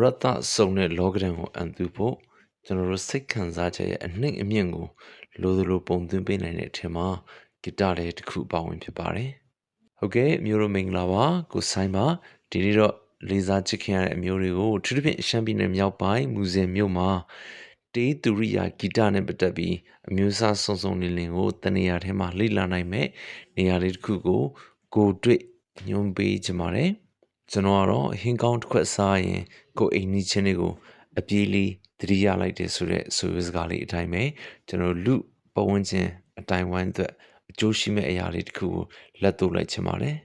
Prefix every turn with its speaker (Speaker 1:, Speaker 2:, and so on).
Speaker 1: ရတ္တစုံတဲ့လောကဒဏ်ကိုအန်သူဖို့ကျွန်တော်တို့စိတ်ခံစားချက်ရဲ့အနှိမ့်အမြင့်ကိုလိုသလိုပုံသွင်းပေးနိုင်တဲ့အထက်မှာဂီတလည်းတစ်ခုပါဝင်ဖြစ်ပါတယ်။ဟုတ်ကဲ့မျိုးတို့မင်္ဂလာပါကိုဆိုင်ပါဒီနေ့တော့လေးစားချစ်ခင်ရတဲ့အမျိုးတွေကိုထူးထူးဖြင့်ရှမ်းပြည်နယ်မြောက်ပိုင်းမူဇင်မြို့မှာတေးသူရိယာဂီတနဲ့ပတ်သက်ပြီးအမျိုးအစားစုံစုံလင်းလင်းကိုတနေရာထဲမှာလေ့လာနိုင်မဲ့နေရာလေးတစ်ခုကိုကိုတွေ့ညွှန်ပေးချင်ပါတယ်။ ကျွန်တော်ကတော့ဟင်းကောင်းတစ်ခွက်စားရင်ကိုယ်အိမ်နီးချင်းတွေကိုအပြေးလေးသတိရလိုက်တယ်ဆိုတဲ့ဆိုရစကားလေးအတိုင်းပဲကျွန်တော်လူပတ်ဝန်းကျင်အတိုင်းဝိုင်းအတွက်အကျိုးရှိမဲ့အရာလေးတစ်ခုကိုလက်တို့လိုက်ချင်ပါတယ်